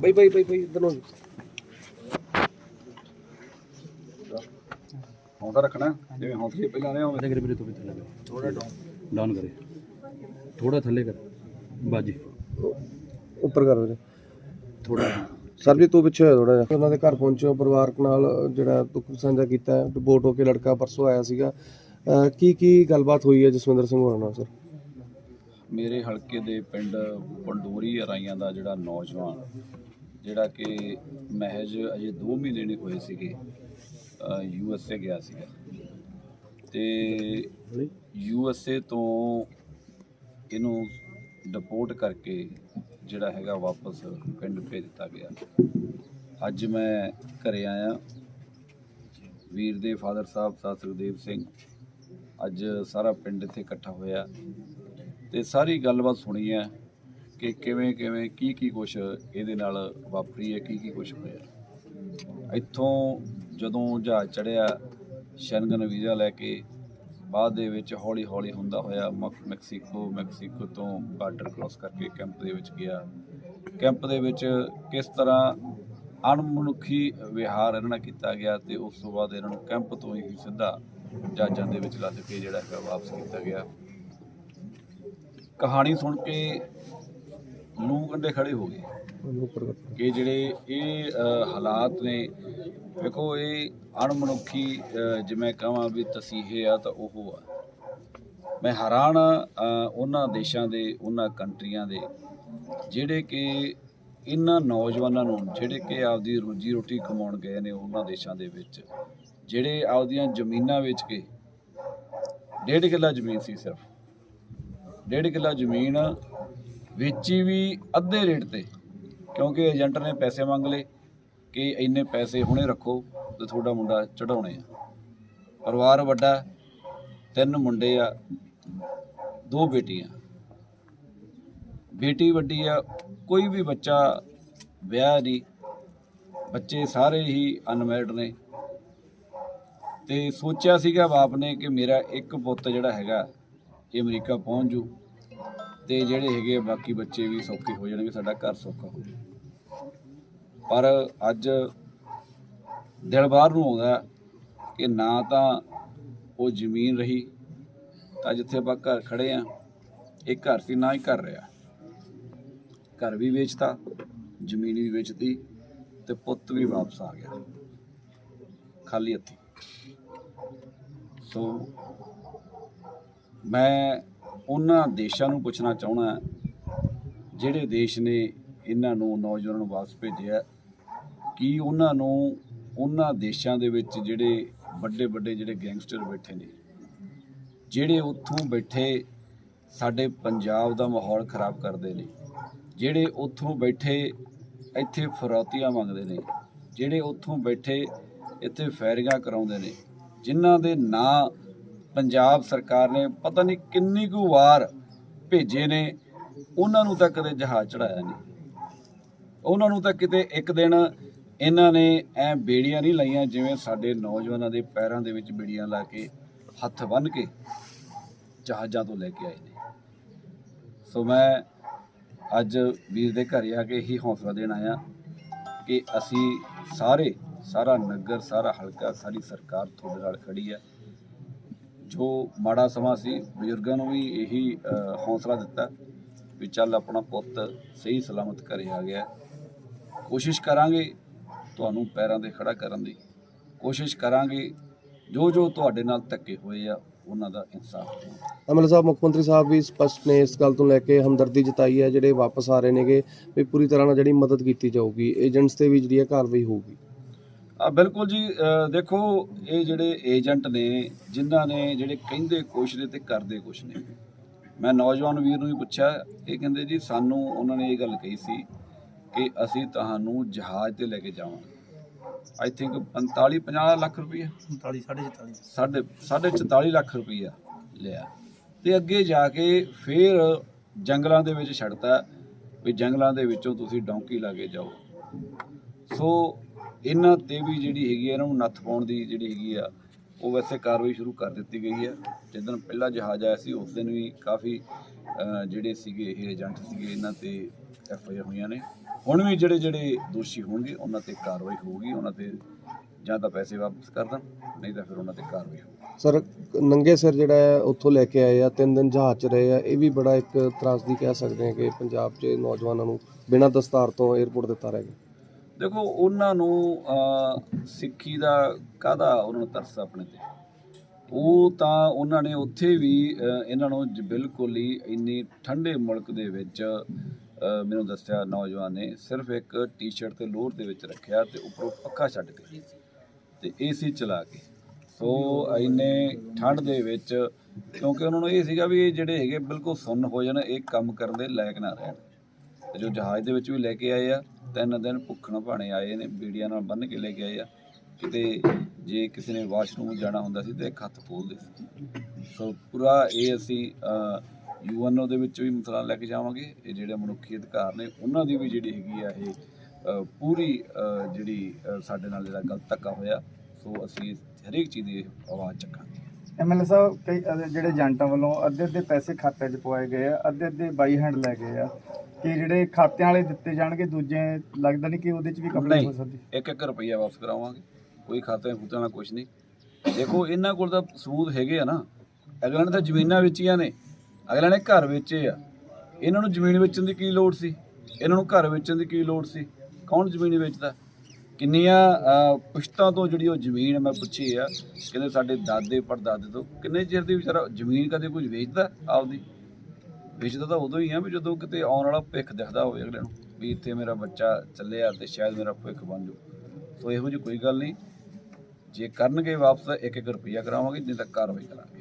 ਬਈ ਬਈ ਬਈ ਬਈ ਇਧਰ ਨੂੰ ਹੌਂਸਲਾ ਰੱਖਣਾ ਜਿਵੇਂ ਹੌਂਸਲੇ ਪਹਿਲਾਂ ਰਹੇ ਹੋਵੇ ਕਰੇ ਵੀਰੇ ਤੋਂ ਵੀ ਥੱਲੇ ਥੋੜਾ ਡਾਊਨ ਕਰੇ। ਥੋੜਾ ਥੱਲੇ ਕਰ। ਬਾਜੀ। ਉੱਪਰ ਕਰ ਵੀਰੇ। ਥੋੜਾ ਸਰ ਜੀ ਤੂੰ ਪਿੱਛੇ ਹੋਇਆ ਥੋੜਾ ਜਿਹਾ। ਉਹਨਾਂ ਦੇ ਘਰ ਪਹੁੰਚੋ ਪਰਿਵਾਰਕ ਨਾਲ ਜਿਹੜਾ ਦੁੱਖ ਸਾਂਝਾ ਕੀਤਾ ਰਿਪੋਰਟ ਹੋ ਕੇ ਲੜਕਾ ਪਰਸੋਂ ਆਇਆ ਸੀਗਾ। ਕੀ ਕੀ ਗੱਲਬਾਤ ਹੋਈ ਹੈ ਜਸਵਿੰਦਰ ਸਿੰਘ ਹੋਰਾਂ ਨਾਲ ਸਰ? ਮੇਰੇ ਹਲਕੇ ਦੇ ਪਿੰਡ ਪੰਡੋਰੀ ਰਾਈਆਂ ਦਾ ਜਿਹੜਾ ਨੌਜਵਾਨ ਜਿਹੜਾ ਕਿ ਮਹਿਜ ਅਜੇ 2 ਮਹੀਨੇ ਨਹੀਂ ਹੋਏ ਸੀਗੇ ਯੂ ਐਸ ਏ ਗਿਆ ਸੀਗਾ। ਤੇ ਯੂ ਐਸ ਏ ਤੋਂ ਇਹਨੂੰ ਡਿਪੋਰਟ ਕਰਕੇ ਜਿਹੜਾ ਹੈਗਾ ਵਾਪਸ ਪਿੰਡ ਭੇਜ ਦਿੱਤਾ ਗਿਆ। ਅੱਜ ਮੈਂ ਘਰੇ ਆਇਆ। ਵੀਰ ਦੇ ਫਾਦਰ ਸਾਹਿਬ ਸਾਧ ਸੁਖਦੇਵ ਸਿੰਘ। ਅੱਜ ਸਾਰਾ ਪਿੰਡ ਇੱਥੇ ਇਕੱਠਾ ਹੋਇਆ। ਤੇ ਸਾਰੀ ਗੱਲਬਾਤ ਸੁਣੀ ਹੈ। ਕਿ ਕਿਵੇਂ ਕਿਵੇਂ, ਕੀ ਕੀ ਕੁਛ ਇਹਦੇ ਨਾਲ ਵਾਪਰੀ ਹੈ, ਕੀ ਕੀ ਕੁਛ ਹੋਇਆ? ਇੱਥੋਂ ਜਦੋਂ ਜਹਾਜ਼ ਚੜਿਆ ਸ਼ੈਨਗਨ ਵੀਜ਼ਾ ਲੈ ਕੇ ਬਾਅਦ ਦੇ ਵਿੱਚ ਹੌਲੀ ਹੌਲੀ ਹੁੰਦਾ ਹੋਇਆ ਮਕ- ਮੈਕਸੀਕੋ ਮੈਕਸੀਕੋ ਤੋਂ ਬਾਰਡਰ ਕ੍ਰਾਸ ਕਰਕੇ ਕੈਂਪ ਦੇ ਵਿੱਚ ਗਿਆ। ਕੈਂਪ ਦੇ ਵਿੱਚ ਕਿਸ ਤਰ੍ਹਾਂ ਅਣਮਨੁੱਖੀ ਵਿਹਾਰ ਇਹਨਾਂ ਨਾਲ ਕੀਤਾ ਗਿਆ ਤੇ ਉਸ ਤੋਂ ਬਾਅਦ ਇਹਨਾਂ ਨੂੰ ਕੈਂਪ ਤੋਂ ਹੀ ਸਿੱਧਾ ਜਹਾਜ਼ਾਂ ਦੇ ਵਿੱਚ ਲੱਦ ਕੇ ਜਿਹੜਾ ਹੈਗਾ ਵਾਪਸ ਕੀਤਾ ਗਿਆ। ਕਹਾਣੀ ਸੁਣ ਕੇ ਲੂ ਕੰਡੇ ਖੜੇ ਹੋ ਗਏ। ਕਿ ਜਿਹੜੇ ਇਹ ਹਾਲਾਤ ਨੇ ਵੇਖੋ ਇਹ ਅਣਮਨੁੱਖੀ ਜਿਵੇਂ ਕਹਾਂ ਵੀ ਤਸੀਹੇ ਆ ਤਾਂ ਉਹ ਆ। ਮੈਂ ਹੈਰਾਨ ਉਹਨਾਂ ਦੇਸ਼ਾਂ ਦੇ ਉਹਨਾਂ ਕੰਟਰੀਆਂ ਦੇ ਜਿਹੜੇ ਕਿ ਇਹਨਾਂ ਨੌਜਵਾਨਾਂ ਨੂੰ ਜਿਹੜੇ ਕਿ ਆਪਦੀ ਰੋਜੀ ਰੋਟੀ ਕਮਾਉਣ ਗਏ ਨੇ ਉਹਨਾਂ ਦੇਸ਼ਾਂ ਦੇ ਵਿੱਚ ਜਿਹੜੇ ਆਪਦੀਆਂ ਜ਼ਮੀਨਾਂ ਵੇਚ ਕੇ ਡੇਢ ਕਿੱਲਾ ਜ਼ਮੀਨ ਸੀ ਸਿਰਫ। ਡੇਢ ਕਿੱਲਾ ਜ਼ਮੀਨ ਵੇਚੀ ਵੀ ਅੱਧੇ ਰੇਟ ਤੇ, ਕਿਉਂਕਿ ਏਜੰਟ ਨੇ ਪੈਸੇ ਮੰਗ ਲਏ ਕਿ ਇੰਨੇ ਪੈਸੇ ਹੁਣੇ ਰੱਖੋ ਤੇ ਤੁਹਾਡਾ ਮੁੰਡਾ ਚੜਾਉਣੇ ਆ। ਪਰਿਵਾਰ ਵੱਡਾ, ਤਿੰਨ ਮੁੰਡੇ ਆ, ਦੋ ਬੇਟੀਆਂ। ਬੇਟੀ ਵੱਡੀ ਆ, ਕੋਈ ਵੀ ਬੱਚਾ ਵਿਆਹ ਨਹੀਂ ਬੱਚੇ ਸਾਰੇ ਹੀ ਅਨਮੈਰਿਡ ਨੇ। ਤੇ ਸੋਚਿਆ ਸੀਗਾ ਬਾਪ ਨੇ ਕਿ ਮੇਰਾ ਇੱਕ ਪੁੱਤ ਜਿਹੜਾ ਹੈਗਾ, ਇਹ ਅਮਰੀਕਾ ਪਹੁੰਚ ਜੂ। ਤੇ ਜਿਹੜੇ ਹੈਗੇ ਬਾਕੀ ਬੱਚੇ ਵੀ ਸੌਖੇ ਹੋ ਜਾਣਗੇ, ਸਾਡਾ ਘਰ ਸੌਖਾ ਹੋ ਜਾਊ ਪਰ ਅੱਜ ਦਿਲ ਬਾਹਰ ਨੂੰ ਆਉਂਦਾ ਕਿ ਨਾ ਤਾਂ ਉਹ ਜ਼ਮੀਨ ਰਹੀ, ਤਾਂ ਜਿੱਥੇ ਆਪਾਂ ਘਰ ਖੜੇ ਆ, ਇਹ ਘਰ ਸੀ, ਨਾ ਹੀ ਘਰ ਰਿਹਾ। ਘਰ ਵੀ ਵੇਚਤਾ, ਜ਼ਮੀਨ ਵੀ ਵੇਚਤੀ ਤੇ ਪੁੱਤ ਵੀ ਵਾਪਸ ਆ ਗਿਆ, ਖਾਲੀ ਹੱਥੀ। ਸੋ ਮੈਂ ਉਹਨਾਂ ਦੇਸ਼ਾਂ ਨੂੰ ਪੁੱਛਣਾ ਚਾਹਣਾ ਜਿਹੜੇ ਦੇਸ਼ ਨੇ ਇਹਨਾਂ ਨੂੰ ਨੌਜਵਾਨਾਂ ਨੂੰ ਵਾਪਸ ਭੇਜਿਆ ਕੀ ਉਹਨਾਂ ਨੂੰ ਉਹਨਾਂ ਦੇਸ਼ਾਂ ਦੇ ਵਿੱਚ ਜਿਹੜੇ ਵੱਡੇ ਵੱਡੇ ਜਿਹੜੇ ਗੈਂਗਸਟਰ ਬੈਠੇ ਨੇ, ਜਿਹੜੇ ਉੱਥੋਂ ਬੈਠੇ ਸਾਡੇ ਪੰਜਾਬ ਦਾ ਮਾਹੌਲ ਖਰਾਬ ਕਰਦੇ ਨੇ, ਜਿਹੜੇ ਉੱਥੋਂ ਬੈਠੇ ਇੱਥੇ ਫਰੌਤੀਆਂ ਮੰਗਦੇ ਨੇ, ਜਿਹੜੇ ਉੱਥੋਂ ਬੈਠੇ ਇੱਥੇ ਫੈਰਿੰਗਾਂ ਕਰਾਉਂਦੇ ਨੇ, ਜਿਨ੍ਹਾਂ ਦੇ ਨਾਂ ਪੰਜਾਬ ਸਰਕਾਰ ਨੇ ਪਤਾ ਨਹੀਂ ਕਿੰਨੀ ਕੁ ਵਾਰ ਭੇਜੇ ਨੇ, ਉਹਨਾਂ ਨੂੰ ਤਾਂ ਕਦੇ ਜਹਾਜ਼ ਚੜਾਇਆ ਨਹੀਂ। ਉਹਨਾਂ ਨੂੰ ਤਾਂ ਕਿਤੇ ਇੱਕ ਦਿਨ ਇਹਨਾਂ ਨੇ ਐ ਬੇੜੀਆਂ ਨਹੀਂ ਲਾਈਆਂ, ਜਿਵੇਂ ਸਾਡੇ ਨੌਜਵਾਨਾਂ ਦੇ ਪੈਰਾਂ ਦੇ ਵਿੱਚ ਬੇੜੀਆਂ ਲਾ ਕੇ ਹੱਥ ਬੰਨ੍ਹ ਕੇ ਜਹਾਜ਼ਾਂ ਤੋਂ ਲੈ ਕੇ ਆਏ ਨੇ। ਸੋ ਮੈਂ ਅੱਜ ਵੀਰ ਦੇ ਘਰ ਆ ਕੇ ਹੀ ਹੌਸਲਾ ਦੇਣ ਆਇਆ ਕਿ ਅਸੀਂ ਸਾਰੇ, ਸਾਰਾ ਨਗਰ, ਸਾਰਾ ਹਲਕਾ, ਸਾਰੀ ਸਰਕਾਰ ਤੁਹਾਡੇ ਨਾਲ ਖੜੀ ਹੈ। ਜੋ ਮਾੜਾ ਸਮਾਂ ਸੀ ਬਜ਼ੁਰਗਾਂ ਨੂੰ ਵੀ ਇਹੀ ਅ, ਹੌਸਲਾ ਦਿੱਤਾ ਵੀ ਚੱਲ ਆਪਣਾ ਪੁੱਤ ਸਹੀ ਸਲਾਮਤ ਘਰੇ ਆ ਗਿਆ। ਕੋਸ਼ਿਸ਼ ਕਰਾਂਗੇ ਤੁਹਾਨੂੰ ਪੈਰਾਂ ਤੇ ਖੜਾ ਕਰਨ ਦੀ। ਕੋਸ਼ਿਸ਼ ਕਰਾਂਗੇ ਜੋ ਜੋ ਤੁਹਾਡੇ ਨਾਲ ਧੱਕੇ ਹੋਏ ਆ ਉਹਨਾਂ ਦਾ ਇਨਸਾਫ ਹੋਵੇ। ਅਮਲ ਸਾਹਿਬ ਮੁੱਖ ਮੰਤਰੀ ਸਾਹਿਬ ਵੀ ਸਪਸ਼ਟ ਨੇ ਇਸ ਗੱਲ ਤੋਂ ਲੈ ਕੇ ਹਮਦਰਦੀ ਜਤਾਈ ਹੈ ਜਿਹੜੇ ਵਾਪਸ ਆ ਰਹੇ ਨੇਗੇ ਵੀ ਪੂਰੀ ਤਰ੍ਹਾਂ ਨਾਲ ਜਿਹੜੀ ਮਦਦ ਕੀਤੀ ਜਾਊਗੀ ਏਜੰਟਸ ਤੇ ਵੀ ਜਿਹੜੀ ਹੈ ਕਾਰਵਾਈ ਹੋਊਗੀ। ਬਿਲਕੁਲ ਜੀ ਦੇਖੋ ਇਹ ਜਿਹੜੇ ਏਜੰਟ ਨੇ ਜਿਨ੍ਹਾਂ ਨੇ ਜਿਹੜੇ ਕਹਿੰਦੇ ਕੁਛ ਨੇ ਤੇ ਕਰਦੇ ਕੁਛ ਨੇ। ਮੈਂ ਨੌਜਵਾਨ ਵੀਰ ਨੂੰ ਵੀ ਪੁੱਛਿਆ ਇਹ ਕਹਿੰਦੇ ਜੀ ਸਾਨੂੰ ਉਹਨਾਂ ਨੇ ਇਹ ਗੱਲ ਕਹੀ ਸੀ ਕਿ ਅਸੀਂ ਤੁਹਾਨੂੰ ਜਹਾਜ਼ ਤੇ ਲੈ ਕੇ ਜਾਵਾਂਗੇ। ਆਈ ਥਿੰਕ 45 50 ਲੱਖ ਰੁਪਏ 45 44 ਸਾਢੇ ਸਾਢੇ 44 ਲੱਖ ਰੁਪਈਆ ਲਿਆ। ਤੇ ਅੱਗੇ ਜਾ ਕੇ ਫਿਰ ਜੰਗਲਾਂ ਦੇ ਵਿੱਚ ਛੱਡਤਾ ਵੀ ਜੰਗਲਾਂ ਦੇ ਵਿੱਚੋਂ ਤੁਸੀਂ ਡੌਂਕੀ ਲਾ ਕੇ ਜਾਓ। ਸੋ ਇਹਨਾਂ ਤੇ ਵੀ ਜਿਹੜੀ ਹੈਗੀ ਆ ਇਹਨਾਂ ਨੂੰ ਨੱਥ ਪਾਉਣ ਦੀ ਜਿਹੜੀ ਹੈਗੀ ਆ, ਉਹ ਵੈਸੇ ਕਾਰਵਾਈ ਸ਼ੁਰੂ ਕਰ ਦਿੱਤੀ ਗਈ ਹੈ ਜਿੱਦਣ ਪਹਿਲਾ ਜਹਾਜ਼ ਆਇਆ ਸੀ, ਉਸ ਦਿਨ ਵੀ ਕਾਫੀ ਜਿਹੜੇ ਸੀਗੇ ਇਹ ਏਜੰਟ ਸੀਗੇ, ਇਹਨਾਂ ਤੇ ਐਫ ਆਈ ਆਰ ਹੋਈਆਂ ਨੇ। ਹੁਣ ਵੀ ਜਿਹੜੇ ਜਿਹੜੇ ਦੋਸ਼ੀ ਹੋਣਗੇ, ਉਹਨਾਂ ਤੇ ਕਾਰਵਾਈ ਹੋਊਗੀ, ਉਹਨਾਂ ਤੇ ਜਾਂ ਤਾਂ ਪੈਸੇ ਵਾਪਸ ਕਰ ਦੇਣ, ਨਹੀਂ ਤਾਂ ਫਿਰ ਉਹਨਾਂ ਤੇ ਕਾਰਵਾਈ ਹੋਊਗੀ। ਸਰ, ਨੰਗੇ ਸਿਰ ਜਿਹੜਾ ਹੈ, ਉੱਥੋਂ ਲੈ ਕੇ ਆਏ ਆ, ਤਿੰਨ ਦਿਨ ਜਹਾਜ਼ 'ਚ ਰਹੇ ਆ। ਇਹ ਵੀ ਬੜਾ ਇੱਕ ਤਰਾਸਦੀ ਕਹਿ ਸਕਦੇ ਹਾਂ ਕਿ ਪੰਜਾਬ 'ਚ ਨੌਜਵਾਨਾਂ ਨੂੰ ਬਿਨਾਂ ਦਸਤਾਰ ਤੋਂ 에ਅਰਪੋਰਟ ਦਿੱਤਾ ਰਹਿ ਗਿਆ। ਦੇਖੋ, ਉਹਨਾਂ ਨੂੰ ਸਿੱਖੀ ਦਾ ਕਾਹਦਾ ਉਹਨਾਂ ਨੂੰ ਤਰਸ ਆਪਣੇ ਤੇ? ਉਹ ਤਾਂ ਉਹਨਾਂ ਨੇ ਉੱਥੇ ਵੀ ਇਹਨਾਂ ਨੂੰ ਬਿਲਕੁਲ ਹੀ ਇੰਨੀ ਠੰਡੇ ਮੁਲਕ ਦੇ ਵਿੱਚ ਮੈਨੂੰ ਦੱਸਿਆ ਨੌਜਵਾਨ ਨੇ, ਸਿਰਫ ਇੱਕ ਟੀ-ਸ਼ਰਟ ਤੇ ਲੋਅਰ ਦੇ ਵਿੱਚ ਰੱਖਿਆ ਤੇ ਉੱਪਰੋਂ ਪੱਖਾ ਛੱਡ ਕੇ ਤੇ ਏਸੀ ਚਲਾ ਕੇ। ਸੋ ਇੰਨੇ ਠੰਡ ਦੇ ਵਿੱਚ, ਕਿਉਂਕਿ ਉਹਨਾਂ ਨੂੰ ਇਹ ਸੀਗਾ ਵੀ ਇਹ ਜਿਹੜੇ ਹੈਗੇ ਬਿਲਕੁਲ ਸੁੰਨ ਹੋ ਜਾਣ, ਇਹ ਕੰਮ ਕਰਨ ਦੇ ਲਾਇਕ ਨਾ ਰਹਿਣ। ਤੇ ਜੋ ਜਹਾਜ਼ ਦੇ ਵਿੱਚ ਵੀ ਲੈ ਕੇ ਆਏ ਆ, ਤਿੰਨ ਦਿਨ ਭੁੱਖਣ ਭਾਣੇ ਆਏ ਨੇ, ਬੀੜੀਆਂ ਨਾਲ ਬੰਨ੍ਹ ਕੇ ਲੈ ਕੇ ਆਏ ਆ। ਕਿਤੇ ਜੇ ਕਿਸੇ ਨੇ ਵਾਸ਼ਰੂਮ ਜਾਣਾ ਹੁੰਦਾ ਸੀ ਤੇ ਇੱਕ ਹੱਥ ਖੋਲਦੇ ਸੀ। ਸੋ ਪੂਰਾ ਇਹ ਅਸੀਂ ਯੂਐਨਓ ਦੇ ਵਿੱਚ ਵੀ ਮਸਲਾ ਲੈ ਕੇ ਜਾਵਾਂਗੇ। ਇਹ ਜਿਹੜੇ ਮਨੁੱਖੀ ਅਧਿਕਾਰ ਨੇ, ਉਹਨਾਂ ਦੀ ਵੀ ਜਿਹੜੀ ਹੈਗੀ ਆ ਇਹ ਪੂਰੀ ਜਿਹੜੀ ਸਾਡੇ ਨਾਲ ਜਿਹੜਾ ਗਲਤ ਧੱਕਾ ਹੋਇਆ, ਸੋ ਅਸੀਂ ਹਰੇਕ ਚੀਜ਼ ਦੀ ਆਵਾਜ਼ ਚੱਕਾਂਗੇ। ਐਮਐਲਏ ਸਾਹਿਬ, ਕਈ ਜਿਹੜੇ ਏਜੰਟਾਂ ਵੱਲੋਂ ਅੱਧੇ ਅੱਧੇ ਪੈਸੇ ਖਾਤੇ 'ਚ ਪਵਾਏ ਗਏ ਆ ਅੱਧੇ ਅੱਧੇ ਬਾਈ ਹੈਂਡ ਲੈ ਗਏ ਆ। ਕਿ ਜਿਹੜੇ ਖਾਤਿਆਂ ਵਾਲੇ ਦਿੱਤੇ ਜਾਣਗੇ ਦੂਜੇ ਲੱਗਦਾ ਨਹੀਂ ਕਿ ਉਹਦੇ 'ਚ ਵੀ ਕਪੜੇ ਨਹੀਂ ਹੋ ਸਕਦੀ। ਇੱਕ ਇੱਕ ਰੁਪਈਆ ਵਾਪਸ ਕਰਾਵਾਂਗੇ। ਕੋਈ ਖਾਤੇ ਖੂਤੇ ਨਾਲ ਕੁਝ ਨਹੀਂ। ਦੇਖੋ ਇਹਨਾਂ ਕੋਲ ਤਾਂ ਸਬੂਤ ਹੈਗੇ ਆ ਨਾ। ਅਗਲਿਆਂ ਨੇ ਤਾਂ ਜ਼ਮੀਨਾਂ ਵੇਚੀਆਂ ਨੇ। ਅਗਲਿਆਂ ਨੇ ਘਰ ਵੇਚੇ ਆ। ਇਹਨਾਂ ਨੂੰ ਜ਼ਮੀਨ ਵੇਚਣ ਦੀ ਕੀ ਲੋੜ ਸੀ? ਇਹਨਾਂ ਨੂੰ ਘਰ ਵੇਚਣ ਦੀ ਕੀ ਲੋੜ ਸੀ? ਕੌਣ ਜ਼ਮੀਨ ਵੇਚਦਾ? ਕਿੰਨੀਆਂ ਪੁਸ਼ਤਾਂ ਤੋਂ ਜਿਹੜੀ ਉਹ ਜ਼ਮੀਨ ਮੈਂ ਪੁੱਛੀ ਆ ਕਹਿੰਦੇ ਸਾਡੇ ਦਾਦੇ ਪੜਦਾਦੇ ਤੋਂ। ਕਿੰਨੇ ਚਿਰ ਦੀ ਵਿਚਾਰਾ ਜ਼ਮੀਨ ਕਦੇ ਕੁਝ ਵੇਚਦਾ ਆਪਦੀ? ਵੇਚਦਾ ਤਾਂ ਉਦੋਂ ਹੀ ਆ ਵੀ ਜਦੋਂ ਕਿਤੇ ਆਉਣ ਵਾਲਾ ਭਵਿੱਖ ਦਿਖਦਾ ਹੋਵੇ ਅਗਲੇ ਨੂੰ ਵੀ ਇੱਥੇ ਮੇਰਾ ਬੱਚਾ ਚੱਲਿਆ ਤੇ ਸ਼ਾਇਦ ਮੇਰਾ ਭਵਿੱਖ ਬਣ ਜਾਊ। ਸੋ ਇਹੋ ਜਿਹੀ ਕੋਈ ਗੱਲ ਨਹੀਂ। ਜੇ ਕਰਨਗੇ ਵਾਪਸ ਇੱਕ ਇੱਕ ਰੁਪਈਆ ਕਰਾਵਾਂਗੇ ਨਹੀਂ ਤਾਂ ਕਾਰਵਾਈ ਕਰਾਂਗੇ।